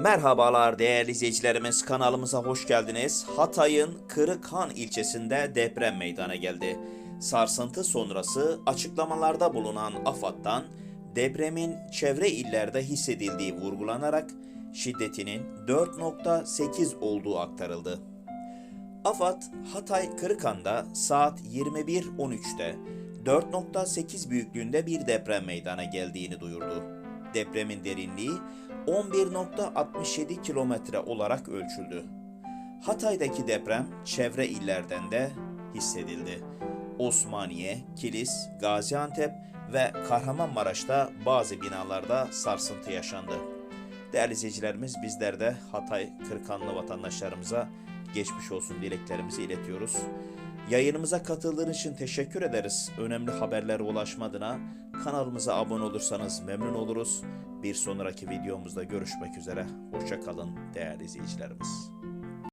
Merhabalar değerli izleyicilerimiz kanalımıza hoş geldiniz. Hatay'ın Kırıkhan ilçesinde deprem meydana geldi. Sarsıntı sonrası açıklamalarda bulunan AFAD'dan depremin çevre illerde hissedildiği vurgulanarak şiddetinin 4.8 olduğu aktarıldı. AFAD Hatay Kırıkhan'da saat 21.13'te 4.8 büyüklüğünde bir deprem meydana geldiğini duyurdu. Depremin derinliği 11.67 kilometre olarak ölçüldü. Hatay'daki deprem çevre illerden de hissedildi. Osmaniye, Kilis, Gaziantep ve Kahramanmaraş'ta bazı binalarda sarsıntı yaşandı. Değerli izleyicilerimiz bizler de Hatay Kırıkhanlı vatandaşlarımıza geçmiş olsun dileklerimizi iletiyoruz. Yayınımıza katıldığınız için teşekkür ederiz. Önemli haberlere ulaşma adına kanalımıza abone olursanız memnun oluruz. Bir sonraki videomuzda görüşmek üzere. Hoşçakalın değerli izleyicilerimiz.